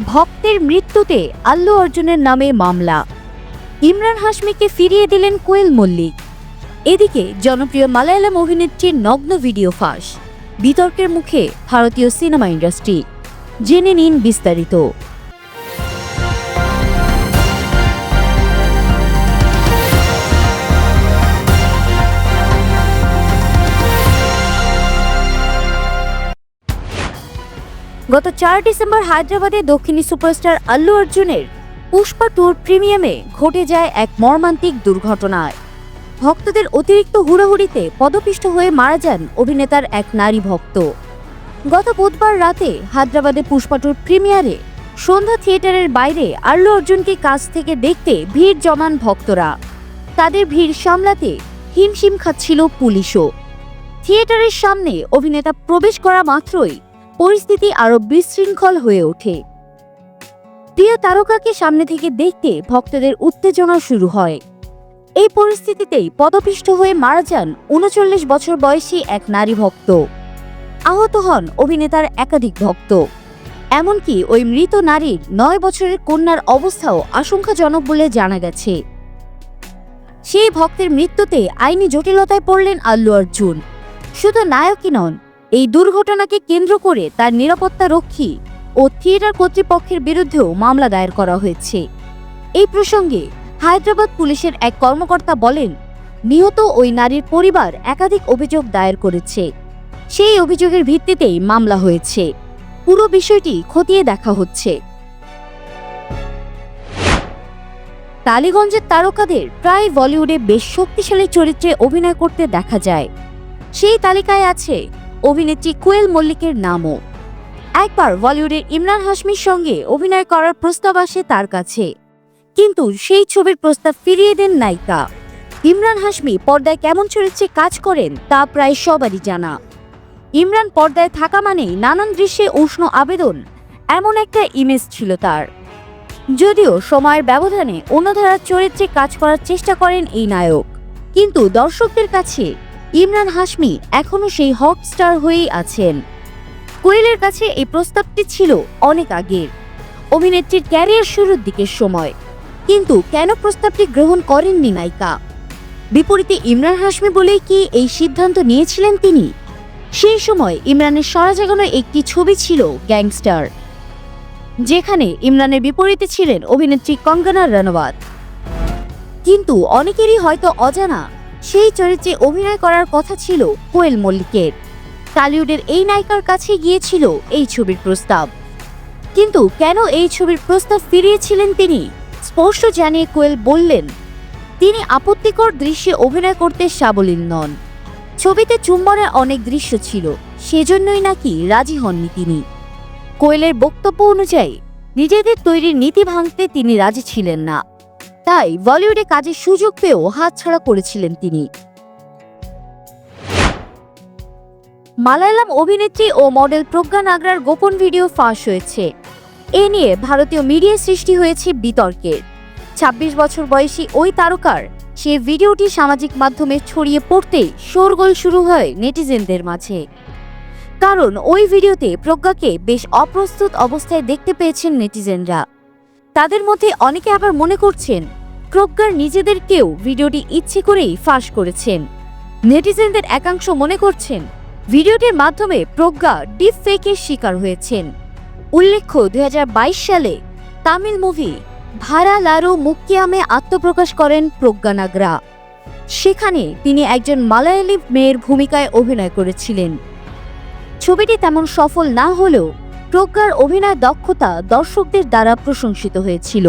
ভক্তের মৃত্যুতে আল্লু অর্জুনের নামে মামলা। ইমরান হাশমিকে ফিরিয়ে দিলেন কোয়েল মল্লিক। এদিকে জনপ্রিয় মালায়ালাম অভিনেত্রীর নগ্ন ভিডিও ফাঁস। বিতর্কের মুখে ভারতীয় সিনেমা ইন্ডাস্ট্রি। জেনে নিন বিস্তারিত। গত চার ডিসেম্বর হায়দ্রাবাদে দক্ষিণী সুপারস্টার আল্লু অর্জুনের পুষ্পা ট্যুর প্রিমিয়ামে ঘটে যায় এক মর্মান্তিক দুর্ঘটনায়। ভক্তদের অতিরিক্ত হুড়োহুড়িতে পদপিষ্ট হয়ে মারা যান অভিনেতার এক নারী ভক্ত। গত বুধবার রাতে হায়দ্রাবাদে পুষ্পা ট্যুর প্রিমিয়ারে সন্ধ্যা থিয়েটারের বাইরে আল্লু অর্জুনকে কাছ থেকে দেখতে ভিড় জমান ভক্তরা। তাদের ভিড় সামলাতে হিমশিম খাচ্ছিল পুলিশও। থিয়েটারের সামনে অভিনেতা প্রবেশ করা মাত্রই পরিস্থিতি আরও বিশৃঙ্খল হয়ে ওঠে। প্রিয় তারকাকে সামনে থেকে দেখতে ভক্তদের উত্তেজনা শুরু হয়। এই পরিস্থিতিতেই পদপিষ্ট হয়ে মারা যান উনচল্লিশ বছর বয়সী এক নারী ভক্ত। আহত হন অভিনেতার একাধিক ভক্ত। এমনকি ওই মৃত নারীর নয় বছরের কন্যার অবস্থাও আশঙ্কাজনক বলে জানা গেছে। সেই ভক্তের মৃত্যুতে আইনি জটিলতায় পড়লেন আল্লু অর্জুন। শুধু নায়কই নন এই দুর্ঘটনাকে কেন্দ্র করে তার নিরাপত্তা রক্ষী ও থিয়েটার কর্তৃপক্ষের বিরুদ্ধেও মামলা দায়ের করা হয়েছে। এই প্রসঙ্গে হায়দ্রাবাদ পুলিশের এক কর্মকর্তা বলেন, নিহত ওই নারীর পরিবার একাধিক অভিযোগ দায়ের করেছে। সেই অভিযোগের ভিত্তিতেই মামলা হয়েছে। পুরো বিষয়টি খতিয়ে দেখা হচ্ছে। টালিগঞ্জের তারকাদের প্রায় বলিউডে বেশ শক্তিশালী চরিত্রে অভিনয় করতে দেখা যায়। সেই তালিকায় আছে অভিনেত্রী কোয়েল মল্লিকের নামও। একবার বলিউডের ইমরান হাশমির সঙ্গে অভিনয় করার প্রস্তাব আসে তার কাছে। কিন্তু সেই ছবির প্রস্তাব ফিরিয়ে দেন নায়িকা। ইমরান হাশমি পর্দায় কেমন চরিত্রে কাজ করেন তা প্রায় সবারই জানা। ইমরান পর্দায় থাকা মানেই নানান দৃশ্যে উষ্ণ আবেদন, এমন একটা ইমেজ ছিল তার। যদিও সময়ের ব্যবধানে অন্যধারার চরিত্রে কাজ করার চেষ্টা করেন এই নায়ক। কিন্তু দর্শকদের কাছে ইমরান হাশমি এখনও সেই হট স্টার হয়েই আছেন। কোয়েলের কাছে এই প্রস্তাবটি ছিল অনেক আগের। অভিনেত্রীর ক্যারিয়ার শুরুর দিকের সময়। কিন্তু কেন প্রস্তাবটি গ্রহণ করেননি নায়িকা? বিপরীতে ইমরান হাশমি বলেই কি এই সিদ্ধান্ত নিয়েছিলেন তিনি? সেই সময় ইমরানের সরা জাগানো একটি ছবি ছিল গ্যাংস্টার, যেখানে ইমরানের বিপরীতে ছিলেন অভিনেত্রী কঙ্গনা রানাওয়াত। কিন্তু অনেকেরই হয়তো অজানা সেই চরিত্রে অভিনয় করার কথা ছিল কোয়েল মল্লিকের। টালিউডের এই নায়িকার কাছে গিয়েছিল এই ছবির প্রস্তাব। কিন্তু কেন এই ছবির প্রস্তাব ফিরিয়েছিলেন তিনি? স্পষ্ট জানিয়ে কোয়েল বললেন, তিনি আপত্তিকর দৃশ্যে অভিনয় করতে সাবলীল নন। ছবিতে চুম্বনের অনেক দৃশ্য ছিল, সেজন্যই নাকি রাজি হননি তিনি। কোয়েলের বক্তব্য অনুযায়ী, নিজেদের তৈরির নীতি ভাঙতে তিনি রাজি ছিলেন না। তাই বলিউডে কাজের সুযোগ পেয়েও হাতছাড়া করেছিলেন তিনি। মালায়ালাম অভিনেত্রী ও মডেল প্রজ্ঞা নাগরার গোপন ভিডিও ফাঁস হয়েছে। এ নিয়ে ভারতীয় মিডিয়া সৃষ্টি হয়েছে বিতর্কের ২৬ বছর বয়সী ওই তারকার সে ভিডিওটি সামাজিক মাধ্যমে ছড়িয়ে পড়তেই শোরগোল শুরু হয় নেটিজেনদের মাঝে। কারণ ওই ভিডিওতে প্রজ্ঞাকে বেশ অপ্রস্তুত অবস্থায় দেখতে পেয়েছেন নেটিজেনরা। তাদের মধ্যে অনেকে আবার মনে করছেন প্রজ্ঞার নিজেদেরকেও ভিডিওটি ইচ্ছে করেই ফাঁস করেছেন। নেটিজেনদের একাংশ মনে করছেন, ভিডিওটির মাধ্যমে প্রজ্ঞা ডিপ ফেকের শিকার হয়েছেন। উল্লেখ্য দু হাজার বাইশ সালে তামিল মুভি ভাড়া লারো মুক্কিয়ামে আত্মপ্রকাশ করেন প্রজ্ঞা নাগরা সেখানে তিনি একজন মালায়ালি মেয়ের ভূমিকায় অভিনয় করেছিলেন। ছবিটি তেমন সফল না হলেও প্রজ্ঞার অভিনয় দক্ষতা দর্শকদের দ্বারা প্রশংসিত হয়েছিল।